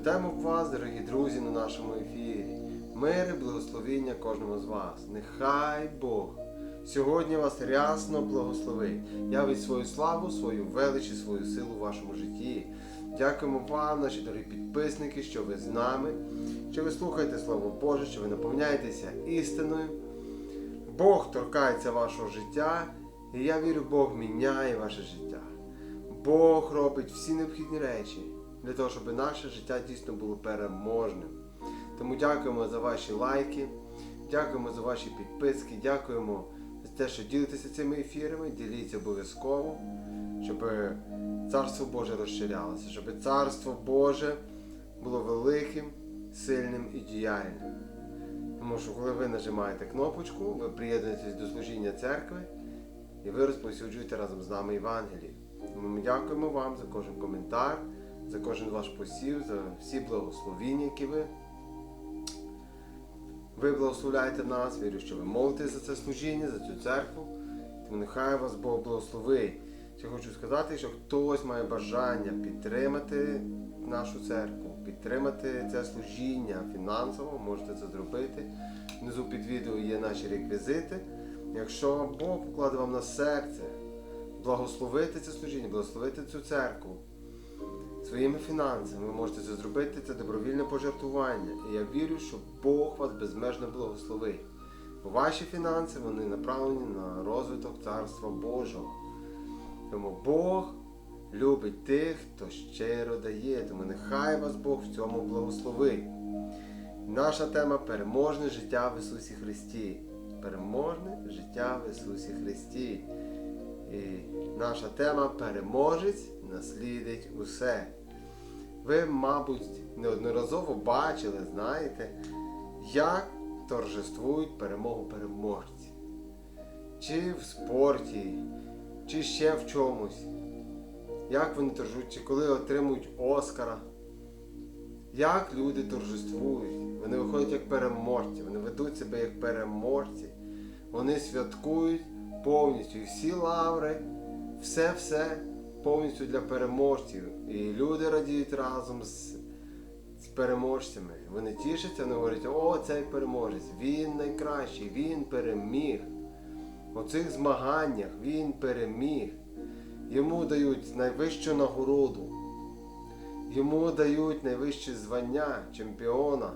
Вітаємо вас, дорогі друзі, на нашому ефірі. Мир і благословіння кожному з вас. Нехай Бог сьогодні вас рясно благословить. Явить свою славу, свою велич свою силу в вашому житті. Дякуємо вам, наші дорогі підписники, що ви з нами, що ви слухаєте Слово Боже, що ви наповняєтеся істиною. Бог торкається вашого життя, і я вірю, Бог міняє ваше життя. Бог робить всі необхідні речі для того, щоб наше життя дійсно було переможним. Тому дякуємо за ваші лайки, дякуємо за ваші підписки, дякуємо за те, що ділитеся цими ефірами, діліться обов'язково, щоб Царство Боже розширялося, щоб Царство Боже було великим, сильним і діяльним. Тому що коли ви нажимаєте кнопочку, ви приєднуєтесь до служіння церкви і ви розповсюджуєте разом з нами Євангеліє. Ми дякуємо вам за кожен коментар, за кожен ваш посів, за всі благословіння, які ви. Ви благословляєте нас, вірю, що ви молитесь за це служіння, за цю церкву. Тому нехай вас Бог благословить. Я хочу сказати, що хтось має бажання підтримати нашу церкву, підтримати це служіння фінансово, можете це зробити. Внизу під відео є наші реквізити. Якщо Бог покладе вам на серце благословити це служіння, благословити цю церкву своїми фінансами, ви можете це зробити, це добровільне пожертвування. І я вірю, що Бог вас безмежно благословить. Бо ваші фінанси вони направлені на розвиток Царства Божого. Тому Бог любить тих, хто щиро дає. Тому нехай вас Бог в цьому благословить. Наша тема переможне життя в Ісусі Христі. Переможне життя в Ісусі Христі. І наша тема переможець наслідить усе. Ви, мабуть, неодноразово бачили, знаєте, як торжествують перемогу переможці. Чи в спорті, чи ще в чомусь. Як вони торжують, чи коли отримують Оскара. Як люди торжествують. Вони виходять як переможці, вони ведуть себе як переможці. Вони святкують повністю всі лаври, все-все повністю для переможців. І люди радіють разом з, з переможцями. Вони тішаться, вони говорять, о, цей переможець, він найкращий, він переміг. У цих змаганнях він переміг. Йому дають найвищу нагороду. Йому дають найвище звання чемпіона.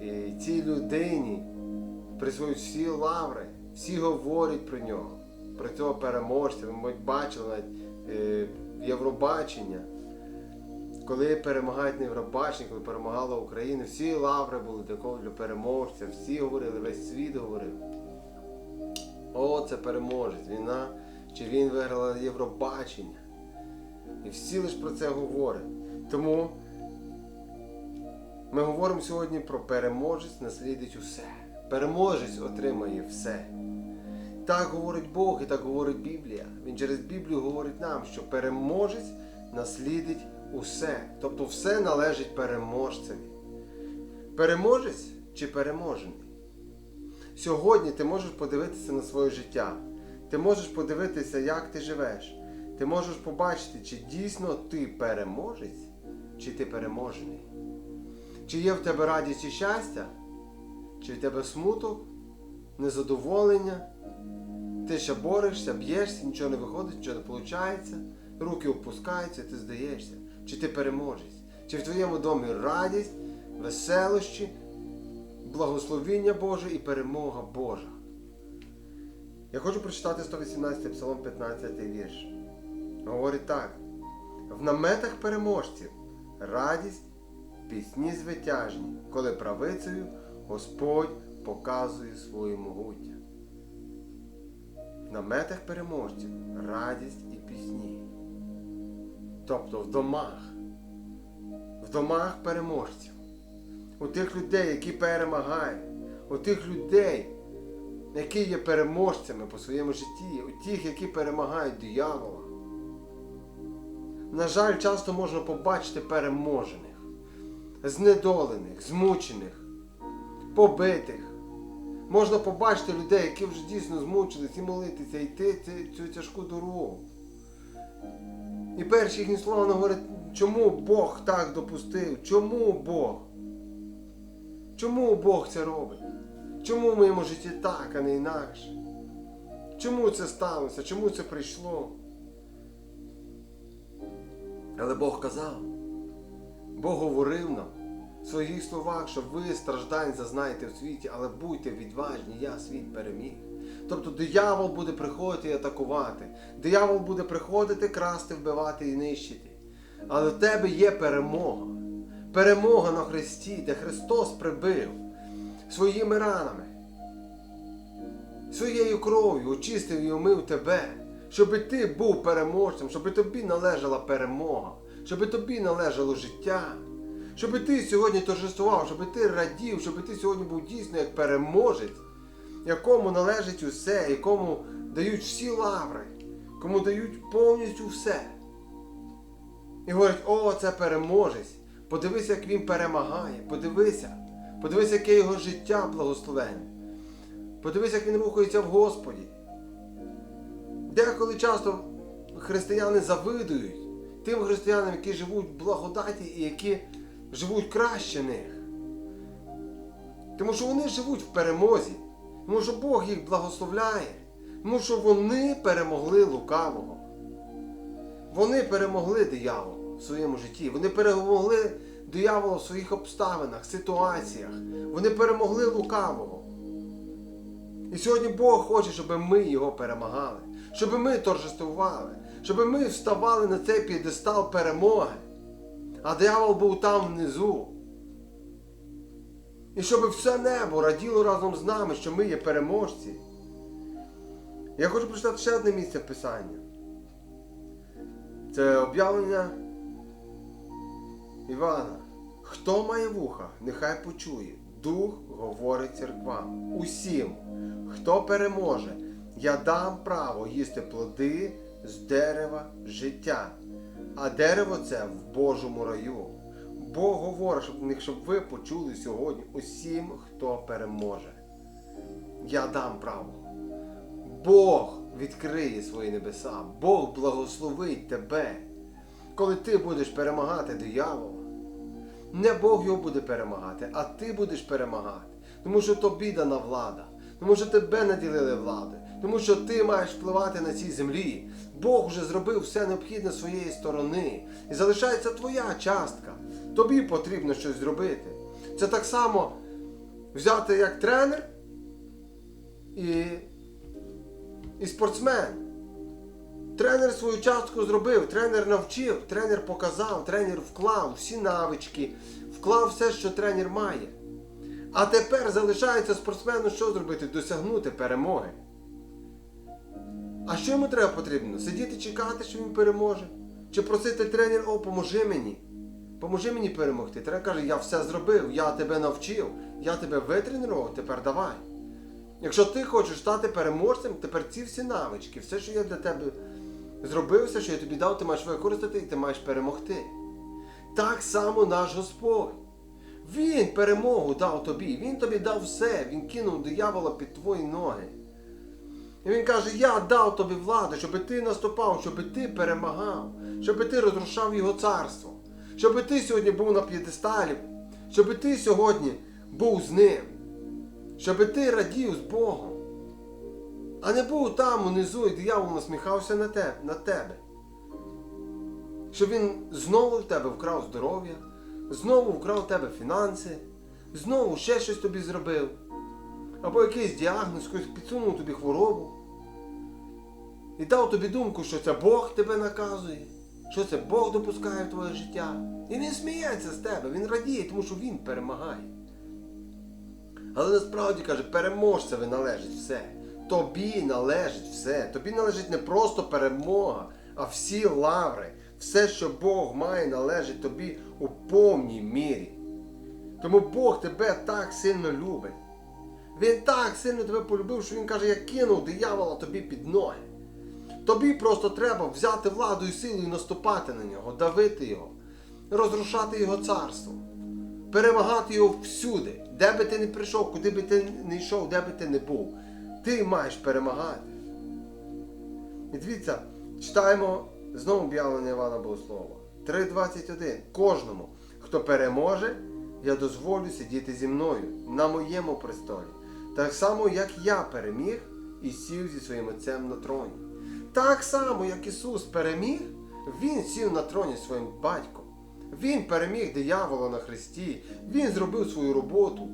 І цій людині присвоюють всі лаври, всі говорять про нього, про цього переможця. Мабуть, бачили навіть Євробачення. Коли перемагають на Євробаченні, коли перемагала Україна, всі лаври були для переможця, всі говорили, весь світ говорив. О, це переможець, війна, чи він виграла Євробачення. І всі лише про це говорять. Тому ми говоримо сьогодні про переможець наслідить усе. Переможець отримає все. Так говорить Бог і так говорить Біблія. Він через Біблію говорить нам, що переможець наслідить усе. Тобто все належить переможцеві. Переможець чи переможений? Сьогодні ти можеш подивитися на своє життя. Ти можеш подивитися, як ти живеш. Ти можеш побачити, чи дійсно ти переможець, чи ти переможений. Чи є в тебе радість і щастя, чи в тебе смуток, незадоволення, ти ще борешся, б'єшся, нічого не виходить, нічого не виходить, руки опускаються, ти здаєшся. Чи ти переможець? Чи в твоєму домі радість, веселощі, благословіння Боже і перемога Божа? Я хочу прочитати 118 Псалом 15 вірш. Говорить так: в наметах переможців радість, пісні звитяжні, коли правицею Господь показує своє могуття. Наметах переможців радість і пісні. Тобто в домах, в домах переможців, у тих людей, які перемагають, у тих людей, які є переможцями по своєму житті, у тих, які перемагають диявола. На жаль, часто можна побачити переможених, знедолених, змучених, побитих. Можна побачити людей, які вже дійсно змучились і молитися, йти цю, тяжку дорогу. І перші їхні слова говорять, Чому Бог так допустив? Чому Бог? Чому Бог це робить? Чому в моєму житті так, а не інакше? Чому це сталося? Чому це прийшло? Але Бог казав, Бог говорив нам в своїх словах, що ви страждань зазнаєте в світі, але будьте відважні, я світ переміг. Тобто диявол буде приходити і атакувати. Диявол буде приходити, красти, вбивати і нищити. Але в тебе є перемога. Перемога на Христі, де Христос прибив своїми ранами, своєю кров'ю очистив і омив тебе, щоб ти був переможцем, щоб тобі належала перемога, щоб тобі належало життя, щоб ти сьогодні торжествував, щоб ти радів, щоб ти сьогодні був дійсно як переможець, якому належить усе, якому дають всі лаври, кому дають повністю все. І говорять, о, це переможець. Подивися, як він перемагає. Подивися. Подивися, яке його життя благословенне. Подивися, як він рухається в Господі. Деколи часто християни завидують тим християнам, які живуть в благодаті і які живуть краще них. Тому що вони живуть в перемозі, тому що Бог їх благословляє, тому що вони перемогли лукавого. Вони перемогли диявола в своєму житті. Вони перемогли диявола в своїх обставинах, ситуаціях. Вони перемогли лукавого. І сьогодні Бог хоче, щоб ми його перемагали, щоб ми торжествували, щоб ми вставали на цей п'єдестал перемоги. А диявол був там внизу. І щоб все небо раділо разом з нами, що ми є переможці. Я хочу прочитати ще одне місце Писання. Це об'явлення Івана. Хто має вуха, нехай почує. Дух говорить церквам. Усім, хто переможе, я дам право їсти плоди з дерева життя. А дерево це в Божому раю. Бог говорить, щоб, них, щоб ви почули сьогодні усім, хто переможе. Я дам право. Бог відкриє свої небеса, Бог благословить тебе. Коли ти будеш перемагати диявола, не Бог його буде перемагати, а ти будеш перемагати. Тому що тобі дана влада, тому що тебе наділили влади, тому що ти маєш впливати на цій землі. Бог вже зробив все необхідне своєї сторони. І залишається твоя частка. Тобі потрібно щось зробити. Це так само взяти як тренер і і спортсмен. Тренер свою частку зробив, тренер навчив, тренер показав, тренер вклав всі навички, вклав все, що тренер має. А тепер залишається спортсмену що зробити? Досягнути перемоги. А що йому треба потрібно? Сидіти чекати, що він переможе? Чи просити тренер, о, поможи мені. Поможи мені перемогти. Тренер каже, я все зробив, я тебе навчив, я тебе витренував, тепер давай. Якщо ти хочеш стати переможцем, тепер ці всі навички, все, що я для тебе зробив, все, що я тобі дав, ти маєш використати і ти маєш перемогти. Так само наш Господь. Він перемогу дав тобі, Він тобі дав все, Він кинув диявола під твої ноги. І він каже, я дав тобі владу, щоб ти наступав, щоб ти перемагав, щоб ти розрушав його царство, щоб ти сьогодні був на п'єдесталі, щоб ти сьогодні був з ним, щоб ти радів з Богом. А не був там унизу і диявол насміхався на те, на тебе. Щоб він знову в тебе вкрав здоров'я, знову вкрав в тебе фінанси, знову ще щось тобі зробив. Або якийсь діагноз, підсунув тобі хворобу. І дав тобі думку, що це Бог тебе наказує, що це Бог допускає в твоє життя. І він сміється з тебе, він радіє, тому що він перемагає. Але насправді каже, переможцеві належить все. Тобі належить все. Тобі належить не просто перемога, а всі лаври. Все, що Бог має, належить тобі у повній мірі. Тому Бог тебе так сильно любить. Він так сильно тебе полюбив, що він каже, я кинув диявола тобі під ноги. Тобі просто треба взяти владу і силу і наступати на нього, давити його, розрушати його царство, перемагати його всюди, де би ти не прийшов, куди би ти не йшов, де би ти не був. Ти маєш перемагати. І дивіться, читаємо знову об'явлення Івана Богослова. 3.21. Кожному, хто переможе, я дозволю сидіти зі мною на моєму престолі. Так само, як я переміг і сів зі своїм отцем на троні. Так само, як Ісус переміг, Він сів на троні своїм батьком. Він переміг диявола на Христі, Він зробив свою роботу.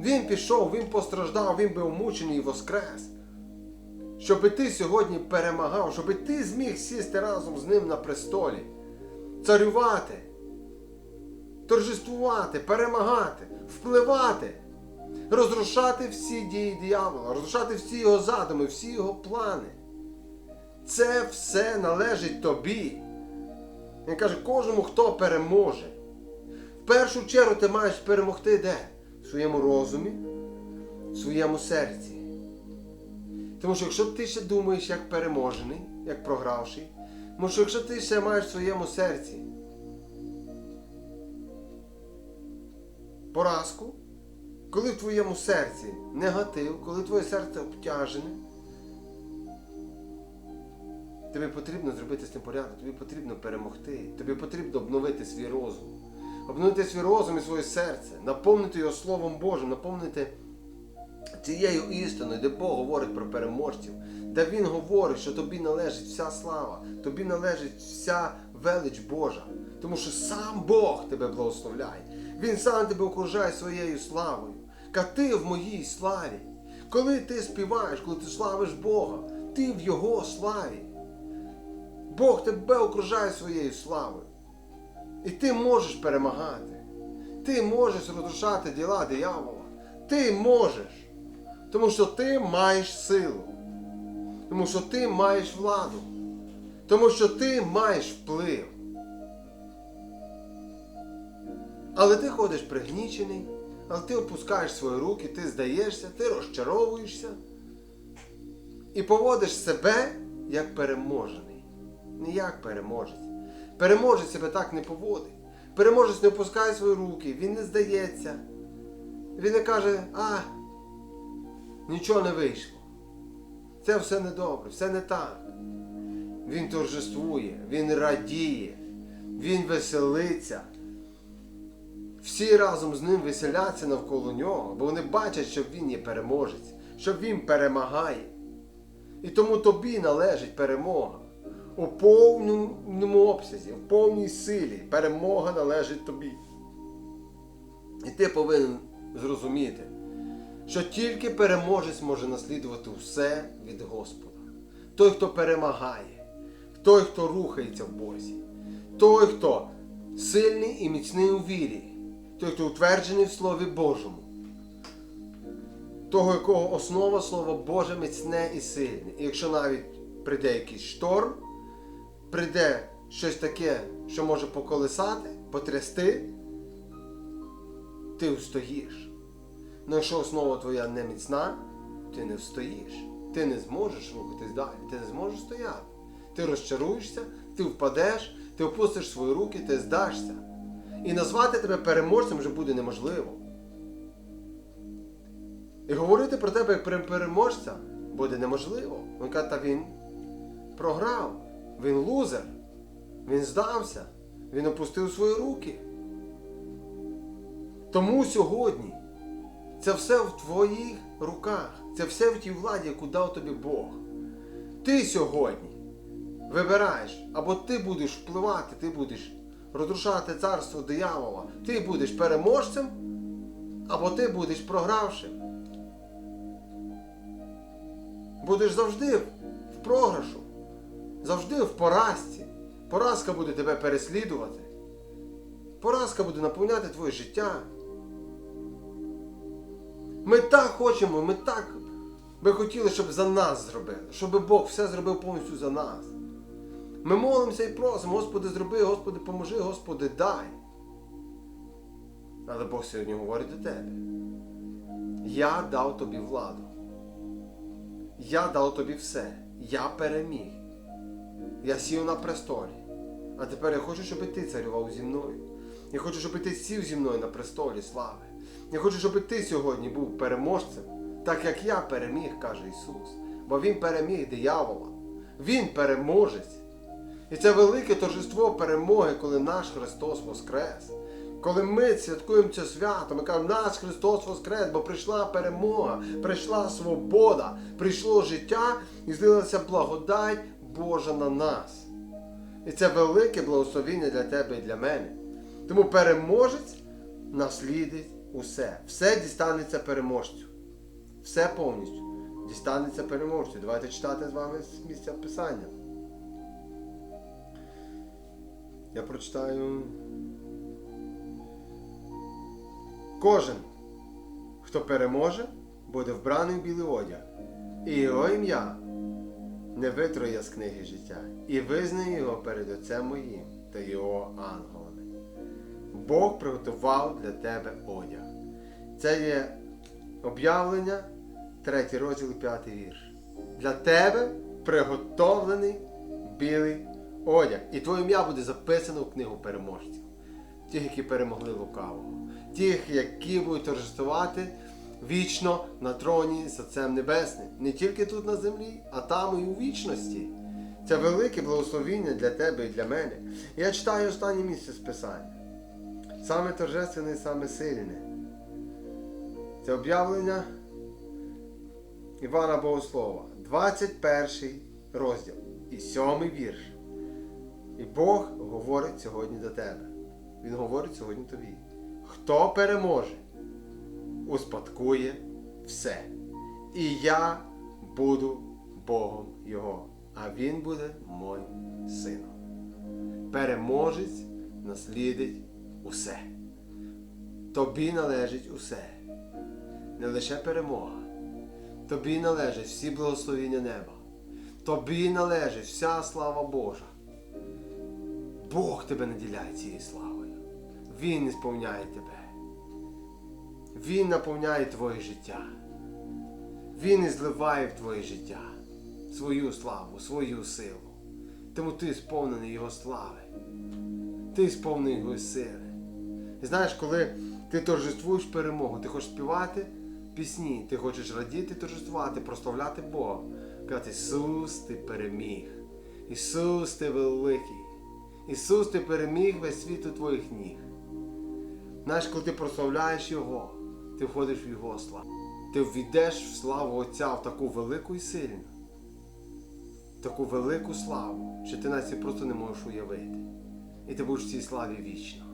Він пішов, Він постраждав, Він був мучений і воскрес. Щоби ти сьогодні перемагав, щоби ти зміг сісти разом з ним на престолі, царювати, торжествувати, перемагати, впливати, розрушати всі дії диявола, розрушати всі його задуми, всі його плани. Це все належить тобі. Він каже, кожному, хто переможе. В першу чергу ти маєш перемогти де? В своєму розумі, в своєму серці. Тому що якщо ти ще думаєш як переможений, як програвший, тому що якщо ти ще маєш в своєму серці поразку, коли в твоєму серці негатив, коли твоє серце обтяжене, тобі потрібно зробити з тим порядок, тобі потрібно перемогти, тобі потрібно обновити свій розум, обновити свій розум і своє серце, наповнити його Словом Божим, наповнити цією істиною, де Бог говорить про переможців, де Він говорить, що тобі належить вся слава, тобі належить вся велич Божа. Тому що сам Бог тебе благословляє. Він сам тебе окружає своєю славою. Ка ти в моїй славі. Коли ти співаєш, коли ти славиш Бога, ти в Його славі. Бог тебе окружає своєю славою. І ти можеш перемагати. Ти можеш розрушати діла диявола. Ти можеш. Тому що ти маєш силу. Тому що ти маєш владу. Тому що ти маєш вплив. Але ти ходиш пригнічений, але ти опускаєш свої руки, ти здаєшся, ти розчаровуєшся і поводиш себе як переможений. Не як переможець. Переможець себе так не поводить. Переможець не опускає свої руки, він не здається. Він не каже, а, нічого не вийшло. Це все недобре, все не так. Він торжествує, він радіє, він веселиться. Всі разом з ним веселяться навколо нього, бо вони бачать, що він є переможець, що він перемагає. І тому тобі належить перемога. У повному обсязі, в повній силі перемога належить тобі. І ти повинен зрозуміти, що тільки переможець може наслідувати все від Господа. Той, хто перемагає, той, хто рухається в Бозі, той, хто сильний і міцний у вірі, той, хто утверджений в Слові Божому, того, якого основа Слова Боже міцне і сильне. І якщо навіть прийде якийсь шторм, прийде щось таке, що може поколисати, потрясти, ти встоїш. Ну якщо основа твоя не міцна, ти не встоїш. Ти не зможеш рухатись далі, ти не зможеш стояти. Ти розчаруєшся, ти впадеш, ти опустиш свої руки, ти здашся. І назвати тебе переможцем вже буде неможливо. І говорити про тебе як переможця буде неможливо. Він каже, та він програв, він лузер, він здався, він опустив свої руки. Тому сьогодні це все в твоїх руках, це все в тій владі, яку дав тобі Бог. Ти сьогодні вибираєш, або ти будеш впливати, ти будеш розрушати царство диявола, ти будеш переможцем, або ти будеш програвшим. Будеш завжди в програшу, завжди в поразці. Поразка буде тебе переслідувати. Поразка буде наповняти твоє життя. Ми так хочемо, ми так би хотіли, щоб за нас зробили, щоб Бог все зробив повністю за нас. Ми молимося і просимо, Господи, зроби, Господи, поможи, Господи, дай. Але Бог сьогодні говорить до тебе. Я дав тобі владу. Я дав тобі все. Я переміг. Я сів на престолі. А тепер я хочу, щоб ти царював зі мною. Я хочу, щоб ти сів зі мною на престолі слави. Я хочу, щоб ти сьогодні був переможцем, так як я переміг, каже Ісус. Бо Він переміг диявола. Він переможець. І це велике торжество перемоги, коли наш Христос Воскрес. Коли ми святкуємо це свято, ми кажемо, наш Христос Воскрес, бо прийшла перемога, прийшла свобода, прийшло життя і злилася благодать Божа на нас. І це велике благословіння для тебе і для мене. Тому переможець наслідить усе. Все дістанеться переможцю. Все повністю дістанеться переможцю. Давайте читати з вами місця Писання. Я прочитаю. Кожен, хто переможе, буде вбраний в білий одяг, і його ім'я не витроє з книги життя, і визнає його перед Отцем моїм та його ангелами. Бог приготував для тебе одяг. Це є об'явлення, 3 розділ, 5 вірш. Для тебе приготовлений білий одяг. І твоє ім'я буде записано в книгу переможців. Тих, які перемогли лукавого. Тих, які будуть торжествувати вічно на троні з Отцем Небесним. Не тільки тут на землі, а там і у вічності. Це велике благословіння для тебе і для мене. Я читаю останнє місце з Писання. Саме торжественне і саме сильне. Це об'явлення Івана Богослова, 21 розділ і 7 вірш. І Бог говорить сьогодні до тебе. Він говорить сьогодні тобі. Хто переможе, успадкує все. І я буду Богом Його, а Він буде моїм сином. Переможець наслідить усе. Тобі належить усе. Не лише перемога. Тобі належить всі благословіння неба. Тобі належить вся слава Божа. Бог тебе наділяє цією славою. Він ісповняє тебе. Він наповняє твоє життя. Він і зливає в твоє життя свою славу, свою силу. Тому ти сповнений Його слави. Ти сповнений Його сили. І знаєш, коли ти торжествуєш перемогу, ти хочеш співати пісні, ти хочеш радіти, торжествувати, прославляти Бога. Казати, Ісус, ти переміг. Ісус, ти великий. Ісус, ти переміг весь світ у твоїх ніг. Знаєш, коли ти прославляєш Його, ти входиш в Його славу. Ти ввійдеш в славу Отця в таку велику і сильну, таку велику славу, що ти навіть просто не можеш уявити. І ти будеш в цій славі вічно.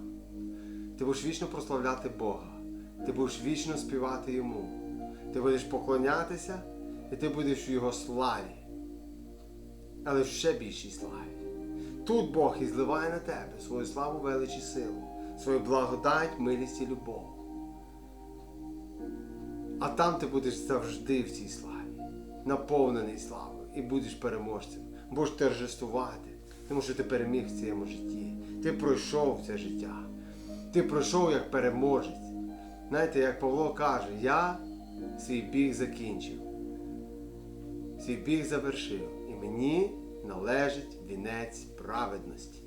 Ти будеш вічно прославляти Бога. Ти будеш вічно співати Йому. Ти будеш поклонятися, і ти будеш в Його славі. Але в ще більшій славі. Тут Бог і зливає на тебе свою славу, велич і силу, свою благодать, милість і любов. А там ти будеш завжди в цій славі, наповнений славою, і будеш переможцем, будеш торжествувати, тому що ти переміг в цьому житті. Ти пройшов це життя. Ти пройшов як переможець. Знаєте, як Павло каже, я свій біг закінчив, свій біг завершив, і мені належить вінець праведності.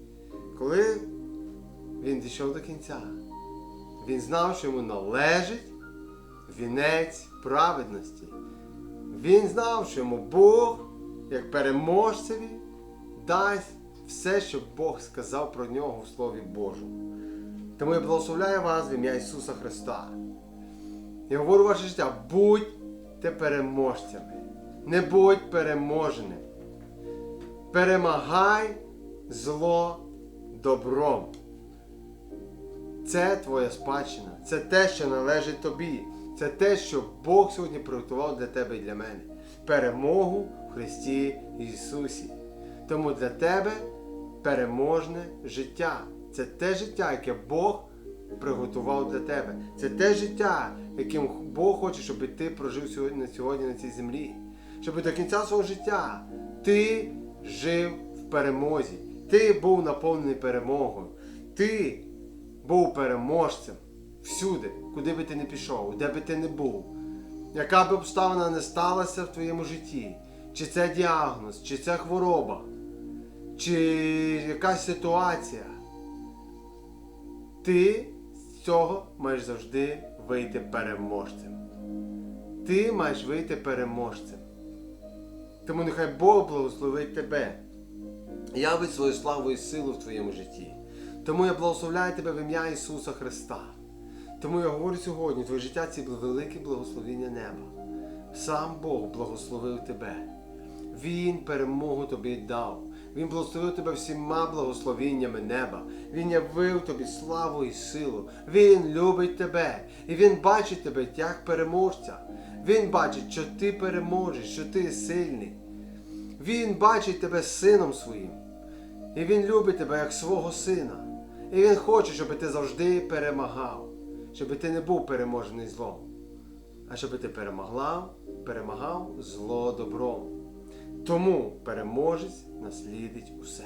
Коли він дійшов до кінця, він знав, що йому належить вінець праведності. Він знав, що йому Бог, як переможцеві, дасть все, що Бог сказав про нього в Слові Божому. Тому я благословляю вас в ім'я Ісуса Христа. Я говорю ваше життя, будьте переможцями, не будь переможеним. Перемагай зло добром. Це твоя спадщина, це те, що належить тобі. Це те, що Бог сьогодні приготував для тебе і для мене. Перемогу в Христі Ісусі. Тому для тебе переможне життя. Це те життя, яке Бог приготував для тебе. Це те життя, яким Бог хоче, щоб ти прожив сьогодні, на цій землі. Щоб до кінця свого життя ти жив в перемозі. Ти був наповнений перемогою. Ти був переможцем всюди, куди би ти не пішов, де би ти не був. Яка б обставина не сталася в твоєму житті, чи це діагноз, чи це хвороба, чи якась ситуація, ти з цього маєш завжди вийти переможцем. Ти маєш вийти переможцем. Тому нехай Бог благословить тебе. явить свою славу і силу в твоєму житті. Тому я благословляю тебе в ім'я Ісуса Христа. Тому я говорю сьогодні, твоє життя це велике благословіння неба. Сам Бог благословив тебе. Він перемогу тобі дав. Він благословив тебе всіма благословіннями неба. Він явив тобі славу і силу. Він любить тебе. І він бачить тебе як переможця. Він бачить, що ти переможеш, що ти сильний. Він бачить тебе сином своїм. І він любить тебе як свого сина. І він хоче, щоб ти завжди перемагав, щоб ти не був переможений злом, а щоб ти перемогла, перемагав зло добром. Тому переможець наслідить усе.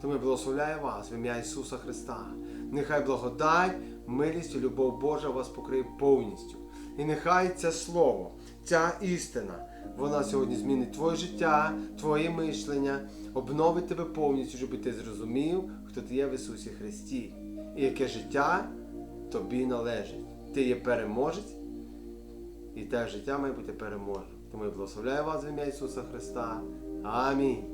Тому я благословляю вас в ім'я Ісуса Христа. Нехай благодать, милість і любов Божа вас покриє повністю. І нехай це слово, ця істина, вона сьогодні змінить твоє життя, твоє мишлення, обновить тебе повністю, щоб ти зрозумів, хто ти є в Ісусі Христі, і яке життя тобі належить. Ти є переможець, і те життя має бути переможним. Тому я благословляю вас в ім'я Ісуса Христа. Амінь.